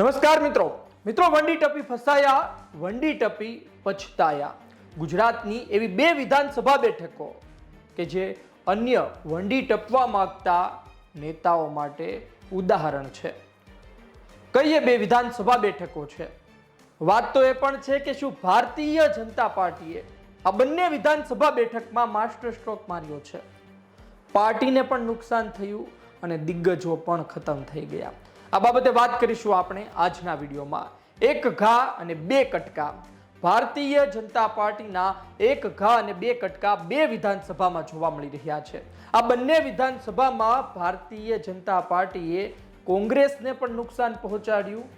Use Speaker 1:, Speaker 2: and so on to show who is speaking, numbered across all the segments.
Speaker 1: નમસ્કાર મિત્રો. મિત્રો, વંડી ટપી ફસાયા, વંડી ટપી પછતાયા. ગુજરાતની એવી બે વિધાનસભા બેઠકો કે જે અન્ય વંડી ટપવા માગતા નેતાઓ માટે ઉદાહરણ છે. કઈ બે વિધાનસભા બેઠકો છે? વાત તો એ પણ છે કે શું ભારતીય જનતા પાર્ટીએ આ બંને વિધાનસભા બેઠકમાં માસ્ટર સ્ટ્રોક માર્યો છે? પાર્ટીને પણ નુકસાન થયું અને દિગ્ગજો પણ ખતમ થઈ ગયા. આ બાબતે વાત કરીશું આપણે આજના વિડીયોમાં. એક ઘા અને બે કટકા. ભારતીય જનતા પાર્ટીના એક ઘા અને બે કટકા બે વિધાનસભામાં જોવા મળી રહ્યા છે. આ બંને વિધાનસભામાં ભારતીય જનતા પાર્ટીએ કોંગ્રેસને પણ નુકસાન પહોંચાડ્યું,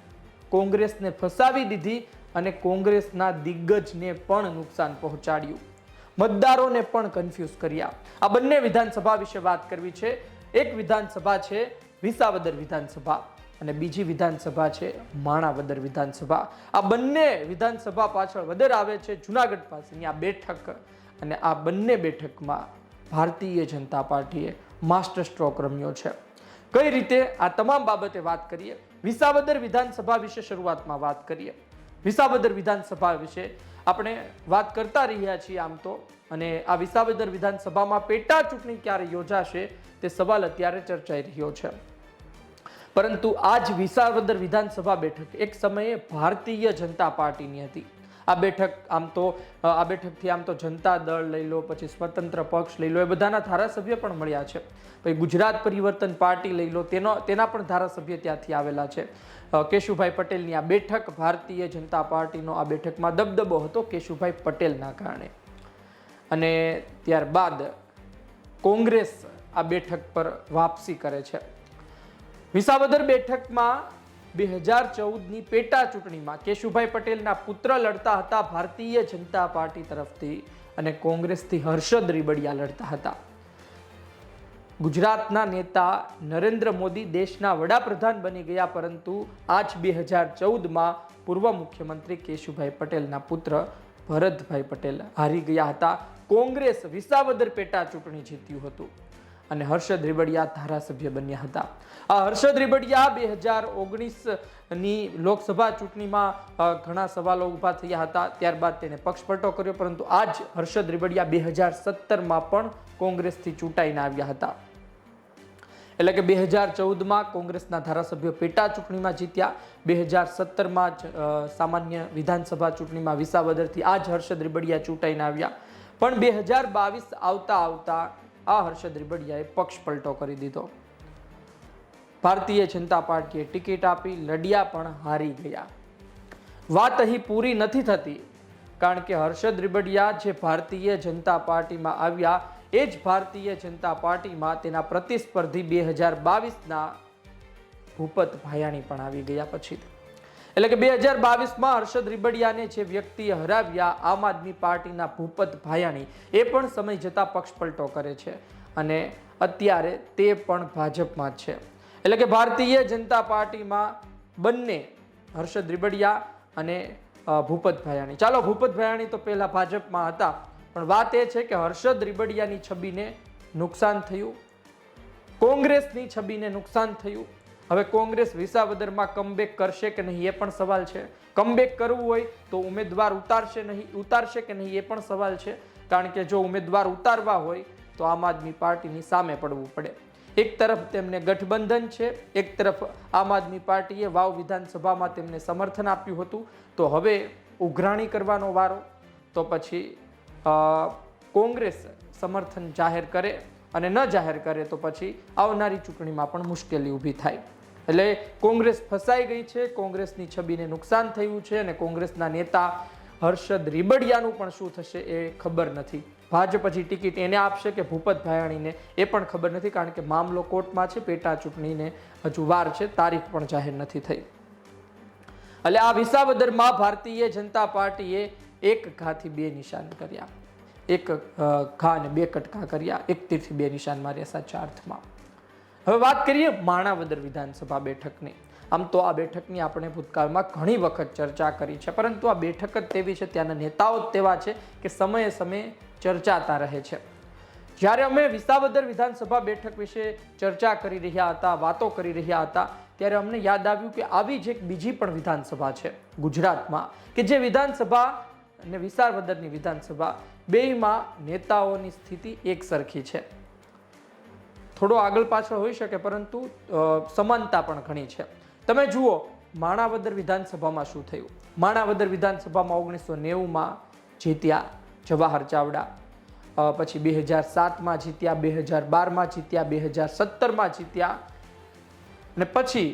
Speaker 1: કોંગ્રેસને ફસાવી દીધી અને કોંગ્રેસના દિગ્ગજને પણ નુકસાન પહોંચાડ્યું. મતદારોને પણ કન્ફ્યુઝ કર્યા. આ બંને વિધાનસભા વિશે વાત કરવી છે. એક વિધાનસભા છે વિસાવદર વિધાનસભા. અને બીજી વિધાનસભા છે, માણાવદર વિધાનસભા. આ બંને વિધાનસભા પાછળ વદર આવે છે જુનાગઢ પાસેની આ બેઠક. અને આ બંને બેઠકમાં ભારતીય જનતા પાર્ટીએ માસ્ટર સ્ટ્રોક રમ્યો છે. કઈ રીતે? આ તમામ બાબતે વાત કરીએ. વિસાવદર વિધાનસભા વિશે શરૂઆતમાં વાત કરીએ. વિસાવદર વિધાનસભા વિશે આપણે વાત કરતા રહ્યા છીએ આમ તો. અને આ વિસાવદર વિધાનસભામાં પેટા ચૂંટણી ક્યારે યોજાશે તે સવાલ અત્યારે ચર્ચાઈ રહ્યો છે. પરંતુ આજ વિસાવદર વિધાનસભા બેઠક એક સમયે ભારતીય જનતા પાર્ટીની હતી. આ બેઠક આમ તો આ બેઠકથી આમ તો જનતા દળ લઈ લો, પછી સ્વતંત્ર પક્ષ લઈ લો, એ બધાના ધારાસભ્ય પણ મળ્યા છે. પછી ગુજરાત પરિવર્તન પાર્ટી લઈ લો, તેનો, તેના પણ ધારાસભ્ય ત્યાંથી આવેલા છે. કેશુભાઈ પટેલની આ બેઠક ભારતીય જનતા પાર્ટીનો આ બેઠકમાં દબદબો હતો કેશુભાઈ પટેલના કારણે. અને ત્યારબાદ કોંગ્રેસ આ બેઠક પર વાપસી કરે છે. વિસાવદર બેઠકમાં બે હજાર ચૌદની પેટા ચૂંટણીમાં કેશુભાઈ પટેલના પુત્ર લડતા હતા ભારતીય જનતા પાર્ટી તરફથી અને કોંગ્રેસથી હર્ષદ રીબડિયા લડતા હતા. ગુજરાતના નેતા નરેન્દ્ર મોદી દેશના વડાપ્રધાન બની ગયા, પરંતુ આજ બે હજાર ચૌદમાં પૂર્વ મુખ્યમંત્રી કેશુભાઈ પટેલના પુત્ર ભરતભાઈ પટેલ હારી ગયા હતા. કોંગ્રેસ વિસાવદર પેટા ચૂંટણી જીત્યું હતું. અને હર્ષદ રીબડિયા ધારાસભ્ય બન્યા હતા. આ હર્ષદ રીબડિયા બે હજાર ઓગણીસની લોકસભા ચૂંટણીમાં ઘણા સવાલો ઊભા થયા હતા. ત્યારબાદ તેને પક્ષપલટો કર્યો, પરંતુ આજ હર્ષદ રીબડિયા બે હજાર સત્તરમાં પણ કોંગ્રેસથી ચૂંટાઈને આવ્યા હતા. એટલે કે બે હજાર ચૌદમાં કોંગ્રેસના ધારાસભ્યો પેટા ચૂંટણીમાં જીત્યા. બે હજાર સત્તરમાં જ સામાન્ય વિધાનસભા ચૂંટણીમાં વિસાવદરથી આ જ હર્ષદ રીબડિયા ચૂંટાઈને આવ્યા. પણ બે હજાર બાવીસ આવતા આવતા આ હર્ષદ રીબડિયાએ પક્ષ પલટો કરી દીધો. ભારતીય જનતા પાર્ટીએ ટિકિટ આપી લડ્યા પણ હારી ગયા. વાત અહીં પૂરી નથી થતી, કારણ કે હર્ષદ રીબડિયા જે ભારતીય જનતા પાર્ટીમાં આવ્યા, એ જ ભારતીય જનતા પાર્ટીમાં તેના પ્રતિસ્પર્ધી બે હજાર બાવીસના ભૂપત ભાયાણી પણ આવી ગયા પછી. એટલે કે બે હજાર બાવીસમાં હર્ષદ રીબડિયાને જે વ્યક્તિએ હરાવ્યા, આમ આદમી પાર્ટીના ભૂપત ભાયાણી, એ પણ સમય જતાં પક્ષપલટો કરે છે અને અત્યારે તે પણ ભાજપમાં છે. એટલે કે ભારતીય જનતા પાર્ટીમાં બંને હર્ષદ રીબડિયા અને ભૂપત ભાયાણી. ચાલો, ભૂપત ભાયાણી તો પહેલાં ભાજપમાં હતા, પણ વાત એ છે કે હર્ષદ રીબડિયાની છબીને નુકસાન થયું. કોંગ્રેસની છબીને નુકસાન થયું. હવે કોંગ્રેસ વિસાવદરમાં કમબેક કરશે કે નહીં એ પણ સવાલ છે. કમબેક કરવું હોય તો ઉમેદવાર ઉતારશે નહીં, ઉતારશે કે નહીં એ પણ સવાલ છે. કારણ કે જો ઉમેદવાર ઉતારવા હોય તો આમ આદમી પાર્ટીની સામે પડવું પડે. એક તરફ તેમને ગઠબંધન છે, એક તરફ આમ આદમી પાર્ટીએ વાવ વિધાનસભામાં તેમને સમર્થન આપ્યું હતું. તો હવે ઉઘરાણી કરવાનો વારો, તો પછી કોંગ્રેસ સમર્થન જાહેર કરે અને ન જાહેર કરે તો પછી આવનારી ચૂંટણીમાં પણ મુશ્કેલી ઊભી થાય. એટલે કોંગ્રેસ ફસાઈ ગઈ છે, કોંગ્રેસની છબીને નુકસાન થયું છે અને કોંગ્રેસના નેતા હર્ષદ રીબડિયાનું પણ શું થશે એ ખબર નથી. ભાજપ પછી ટિકિટ એને આપશે કે ભૂપત ભાયાણીને એ પણ ખબર નથી કારણ કે મામલો કોર્ટમાં છે, પેટા ચૂંટણીને હજુ વાર છે, તારીખ પણ જાહેર નથી થઈ. એટલે આ વિસાવદરમાં ભારતીય જનતા પાર્ટીએ એક ઘાથી બે નિશાન કર્યા. એક ઘા અને બે કટકા કર્યા. એક તીરથી બે નિશાન માર્યા સાચા અર્થમાં હવે વાત કરીએ માણાવદર વિધાનસભા બેઠકની. આમ તો આ બેઠકની આપણે ભૂતકાળમાં ઘણી વખત ચર્ચા કરી છે, પરંતુ આ બેઠક જ તેવી છે, ત્યાંના નેતાઓ જ તેવા છે કે સમયે સમયે ચર્ચાતા રહે છે. જ્યારે અમે વિસાવદર વિધાનસભા બેઠક વિશે ચર્ચા કરી રહ્યા હતા, વાતો કરી રહ્યા હતા, ત્યારે અમને યાદ આવ્યું કે આવી જ એક બીજી પણ વિધાનસભા છે, ગુજરાતમાં, કે જે વિધાનસભા અને વિસાવદરની વિધાનસભા બેયમાં નેતાઓની સ્થિતિ એક સરખી છે. થોડો આગળ પાછળ હોઈ શકે, પરંતુ સમાનતા પણ ઘણી છે. તમે જુઓ, માણાવદર વિધાનસભામાં શું થયું? માણાવદર વિધાનસભામાં ઓગણીસો નેવુંમાં જીત્યા જવાહર ચાવડા. પછી બે હજાર સાતમાં જીત્યા, બે હજાર બારમાં જીત્યા, બે હજાર સત્તરમાં જીત્યા. અને પછી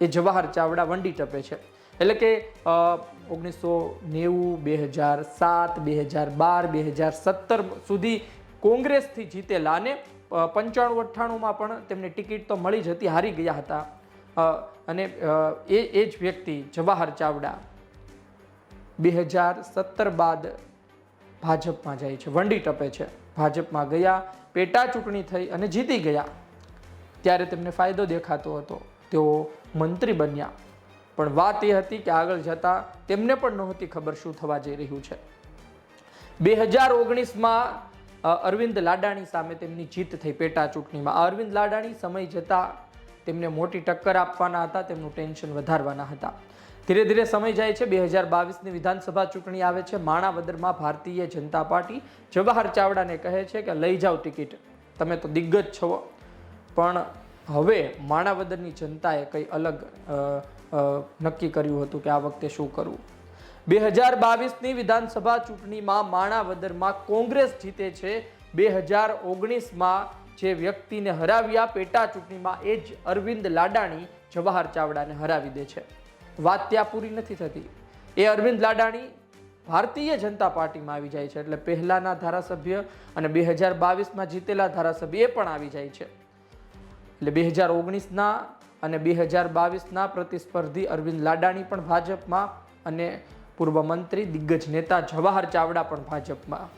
Speaker 1: એ જવાહર ચાવડા વંડી ટપે છે. એટલે કે ઓગણીસો નેવું, બે હજાર સાત, બે હજાર બાર, બે હજાર સત્તર સુધી કોંગ્રેસથી જીતેલા અને પંચાણું અઠ્ઠાણુંમાં પણ તેમને ટિકિટ તો મળી જ હતી, હારી ગયા હતા. અને એ એ જ વ્યક્તિ જવાહર ચાવડા બે હજાર સત્તર બાદ ભાજપમાં જાય છે, વંડી ટપે છે. ભાજપમાં ગયા, પેટા ચૂંટણી થઈ અને જીતી ગયા. ત્યારે તેમને ફાયદો દેખાતો હતો. તેઓ મંત્રી બન્યા. પણ વાત એ હતી કે આગળ જતા તેમને પણ નહોતી ખબર શું થવા જઈ રહ્યું છે. બે હજાર ઓગણીસમાં અરવિંદ લાડાણી સામે તેમની જીત થઈ પેટા ચૂંટણીમાં અરવિંદ લાડાણી સમય જતાં તેમને મોટી ટક્કર આપવાના હતા, તેમનું ટેન્શન વધારવાના હતા. ધીરે ધીરે સમય જાય છે, બે હજાર બાવીસની વિધાનસભા ચૂંટણી આવે છે, માણાવદરમાં ભારતીય જનતા પાર્ટી જવાહર ચાવડાને કહે છે કે, લઈ જાઓ ટિકિટ, તમે તો દિગ્ગજ છો. પણ હવે માણાવદરની જનતાએ કંઈ અલગ નક્કી કર્યું હતું કે આ વખતે શું કરવું? બે હજાર બાવીસની વિધાનસભા ચૂંટણીમાં માણાવદરમાં કોંગ્રેસ જીતે છે. બે હજાર ઓગણીસમાં જે વ્યક્તિને હરાવ્યા પેટા ચૂંટણીમાં એ જ અરવિંદ લાડાણી જવાહર ચાવડાને હરાવી દે છે. વાત ત્યાં પૂરી નથી થતી. એ અરવિંદ લાડાણી ભારતીય જનતા પાર્ટીમાં આવી જાય છે એટલે પહેલાના ધારાસભ્ય અને બે હજાર બાવીસમાં જીતેલા ધારાસભ્ય એ પણ આવી જાય છે. એટલે બે હજાર ઓગણીસના અને બે હજાર બાવીસના પ્રતિસ્પર્ધી અરવિંદ લાડાણી પણ ભાજપમાં અને પૂર્વ મંત્રી, દિગ્ગજ નેતા જવાહર ચાવડા પણ ભાજપમાં.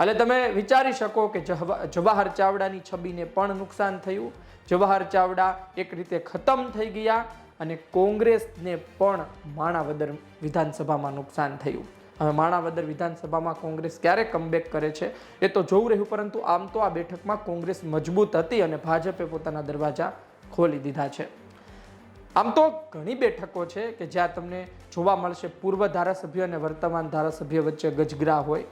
Speaker 1: એટલે તમે વિચારી શકો કે જવાહર ચાવડાની છબીને પણ નુકસાન થયું. જવાહર ચાવડા એક રીતે ખતમ થઈ ગયા અને કોંગ્રેસને પણ માણાવદર વિધાનસભામાં નુકસાન થયું. હવે માણાવદર વિધાનસભામાં કોંગ્રેસ ક્યારે કમબેક કરે છે એ તો જોવું રહ્યું, પરંતુ આમ તો આ બેઠકમાં કોંગ્રેસ મજબૂત હતી અને ભાજપે પોતાના દરવાજા ખોલી દીધા છે. આમ તો ઘણી બેઠકો છે કે જ્યાં તમને જોવા મળશે પૂર્વ ધારાસભ્ય અને વર્તમાન ધારાસભ્ય વચ્ચે ગજગરા હોય,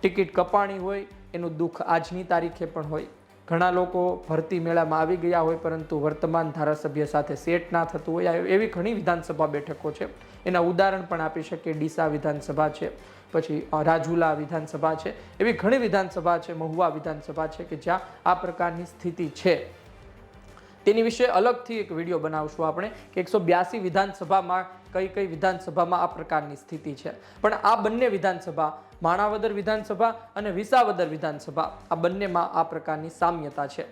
Speaker 1: ટિકિટ કપાણી હોય, એનું દુઃખ આજની તારીખે પણ હોય. ઘણા લોકો ભરતી મેળામાં આવી ગયા હોય પરંતુ વર્તમાન ધારાસભ્ય સાથે સેટ ના થતું હોય. એવી ઘણી વિધાનસભા બેઠકો છે. એના ઉદાહરણ પણ આપી શકીએ ડીસા વિધાનસભા છે, પછી રાજુલા વિધાનસભા છે. એવી ઘણી વિધાનસભા છે, મહુવા વિધાનસભા છે કે જ્યાં આ પ્રકારની સ્થિતિ છે. તેની વિશે અલગથી એક વીડિયો બનાવશું આપણે કે એકસો બ્યાસી વિધાનસભામાં કઈ કઈ વિધાનસભામાં આ પ્રકારની સ્થિતિ છે. પણ આ બંને વિધાનસભા, માણાવદર વિધાનસભા અને વિસાવદર વિધાનસભા, આ બંનેમાં આ પ્રકારની સામ્યતા છે.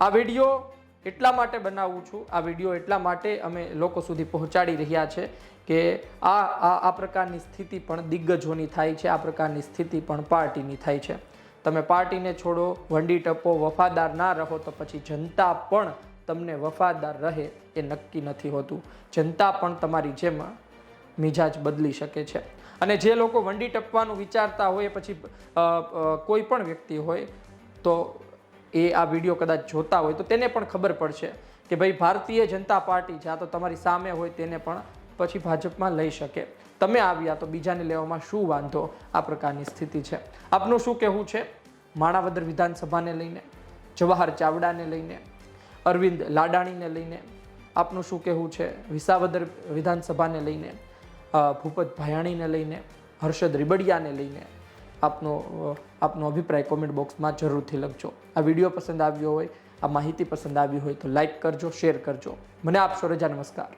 Speaker 1: આ વીડિયો એટલા માટે બનાવું છું, આ વીડિયો એટલા માટે અમે લોકો સુધી પહોંચાડી રહ્યા છે કે આ આ આ પ્રકારની સ્થિતિ પણ દિગ્ગજોની થાય છે, આ પ્રકારની સ્થિતિ પણ પાર્ટીની થાય છે. તમે પાર્ટીને છોડો, વંડી ટપો, વફાદાર ના રહો તો પછી જનતા પણ તમને વફાદાર રહે એ નક્કી નથી હોતું. જનતા પણ તમારી જેમ મિજાજ બદલી શકે છે. અને જે લોકો વંડી ટપવાનું વિચારતા હોય, પછી કોઈ પણ વ્યક્તિ હોય, તો એ આ વીડિયો કદાચ જોતા હોય, તો તેને પણ ખબર પડશે કે ભાઈ, ભારતીય જનતા પાર્ટી જ્યાં તો તમારી સામે હોય તેને પણ પછી ભાજપમાં લઈ શકે. તમે આવ્યા તો બીજાને લેવામાં શું વાંધો? આ પ્રકારની સ્થિતિ છે. આપનું શું કહેવું છે? માણાવદર વિધાનસભાને લઈને, જવાહર ચાવડાને લઈને અરવિંદ લાડાણીને લઈને આપનું શું કહેવું છે? વિસાવદર વિધાનસભાને લઈને ભૂપત ભાયાણીને લઈને, હર્ષદ રીબડિયાને લઈને આપનો આપનો અભિપ્રાય કોમેન્ટ બોક્સમાં જરૂરથી લખજો. આ વીડિયો પસંદ આવ્યો હોય, આ માહિતી પસંદ આવી હોય તો લાઈક કરજો શેર કરજો. મને આપશો રજા, નમસ્કાર.